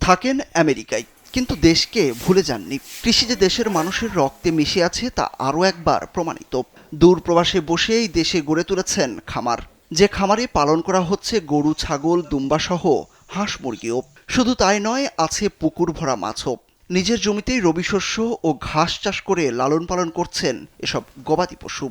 থাকেন আমেরিকায়, কিন্তু দেশকে ভুলে যাননি। কৃষি যে দেশের মানুষের রক্তে মিশে আছে, তা আরও একবার প্রমাণিত। দূর প্রবাসে বসেই দেশে গড়ে তুলেছেন খামার। যে খামারে পালন করা হচ্ছে গরু, ছাগল, দুম্বাসহ হাঁস মুরগিও। শুধু তাই নয়, আছে পুকুর ভরা মাছও। নিজের জমিতেই রবি শস্য ও ঘাস চাষ করে লালন পালন করছেন এসব গবাদি পশু।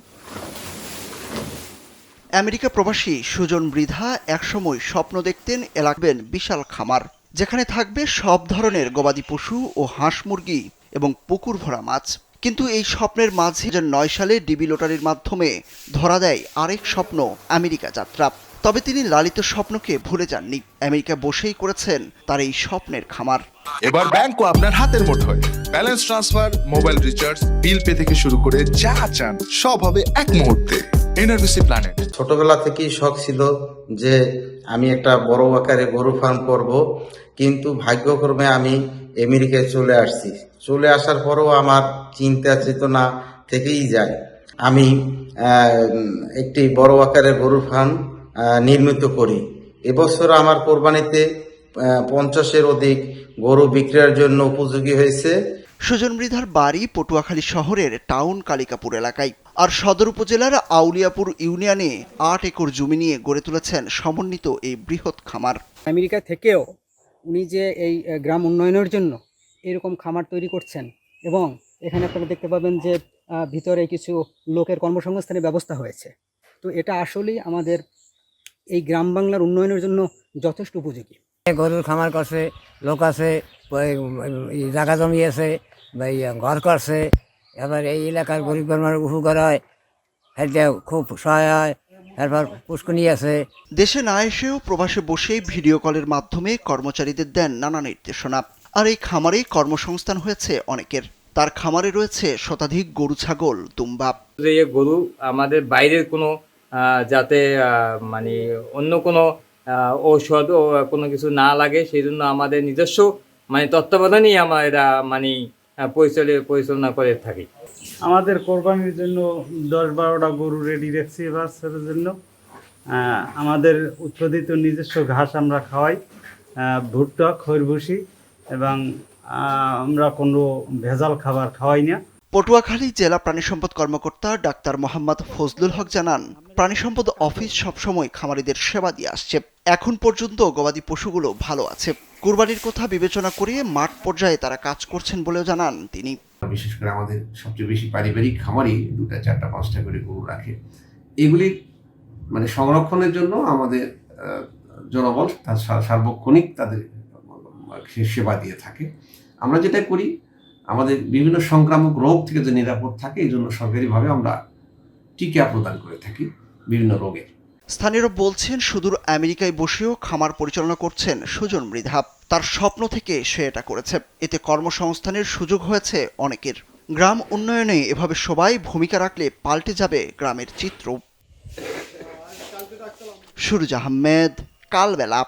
আমেরিকা প্রবাসী সুজন বৃধা একসময় স্বপ্ন দেখতেন এলাকবেন বিশাল খামার, যেখানে থাকবে সব ধরনের গবাদি পশু ও হাঁস মুরগি এবং পুকুর ভরা মাছ। কিন্তু এই স্বপ্নের মাঝে নয় সালে ডিবি লটারির মাধ্যমে ধরা দেয় আরেক স্বপ্ন, আমেরিকা যাত্রা। তবে তিনি লালিত স্বপ্নকে ভুলে যাননি। আমেরিকা বসেই করেছেন তার এই স্বপ্নের খামার। এবার ব্যাংকও আপনার হাতের মুঠোয়। Balance transfer mobile recharge bill pay থেকে শুরু করে যা চান সব হবে এক মুহূর্তে। এনআরবিসি প্ল্যানেট ছোটবেলা থেকেই শখ ছিল যে আমি একটা বড় আকারে গরু ফার্ম করব কিন্তু ভাগ্যক্রমে আমি আমেরিকায় চলে আসছি। চলে আসার পরও আমার চিন্তা চেতনা থেকেই যায়। আমি একটি বড় আকারের গরু ফার্ম নির্মিত করি। এবছর আমার কোরবানিতে পঞ্চাশের অধিক গরু বিক্রয়ের জন্য উপযোগী হয়েছে। সুজন মৃধার বাড়ি পটুয়াখালী শহরের টাউন কালিকাপুর এলাকায়। আর সদর উপজেলার আউলিয়াপুর ইউনিয়নে আট একর জমি নিয়ে গড়ে তুলেছেন সমন্বিত এই বৃহৎ খামার। আমেরিকা থেকেও উনি যে এই গ্রাম উন্নয়নের জন্য এরকম খামার তৈরি করছেন এবং এখানে আপনারা দেখতে পাবেন যে ভিতরে কিছু লোকের কর্মসংস্থানের ব্যবস্থা হয়েছে। তো এটা আসলেই আমাদের এই গ্রাম বাংলার উন্নয়নের জন্য যথেষ্ট উপযোগী। গরুর খামার করছে লোক আছে জায়গা জমি আছে ঘর করছে এবার এই এলাকার গরিব মানুষ উহু করা হয় এতে খুব সহায় হয় তারপর পুষ্কনি আছে। দেশে না এসেও প্রবাসে বসেই ভিডিও কলের মাধ্যমে কর্মচারীদের দেন নানা নির্দেশনা। আর এই খামারেই কর্মসংস্থান হয়েছে অনেকের। তার খামারে রয়েছে শতাধিক গরু ছাগল দুম্বা। যে গরু আমাদের বাইরের কোনো যাতে মানে অন্য কোনো ঔষধ ও কোনো কিছু না লাগে সেই জন্য আমাদের নিজস্ব মানে তত্ত্বাবধানেই আমরা মানে পরিচালিত পরিচালনা করে থাকি। আমাদের কোরবানির জন্য দশ বারোটা গরু রেডি রাখছি বাচ্চাদের জন্য। আমাদের উৎপাদিত নিজস্ব ঘাস আমরা খাওয়াই ভুট্টা, খৈরভুসি এবং আমরা কোনো ভেজাল খাবার খাওয়াই না। পটুয়াখালী জেলা প্রাণী সম্পদ কর্মকর্তা ডাক্তার মোহাম্মদ ফজলুল হক জানান, প্রাণী সম্পদ অফিস সবসময় খামারিদের সেবা দিয়ে আসছে। এখন পর্যন্ত গবাদি পশুগুলো ভালো আছে। কুরবানির কথা বিবেচনা করে মাঠ পর্যায়ে তারা কাজ করছেন বলেও জানান তিনি। বিশেষ করে আমাদের সবচেয়ে বেশি পারিবারিক খামারই দুটা, চারটা, পাঁচটা করে গরু রাখে। এগুলি মানে সংরক্ষণের জন্য আমাদের জনবল সার্বক্ষণিক তাদের সেবা দিয়ে থাকে। আমরা যেটা করি আমাদের বিভিন্ন সংক্রামক রোগ থেকে যে নিরাপদ থাকে, এই জন্য সরকারিভাবে আমরা টিকা প্রদান করে থাকি বিভিন্ন রোগের স্থানীয়রা বলছেন, সুদূর আমেরিকায় বসেও খামার পরিচালনা করছেন সুজন মৃধা তার স্বপ্ন থেকে সে এটা করেছে। এতে কর্মসংস্থানের সুযোগ হয়েছে অনেকের। গ্রাম উন্নয়নে এভাবে সবাই ভূমিকা রাখলে পাল্টে যাবে গ্রামের চিত্র। সুরজ আহমেদ, কালবেলা।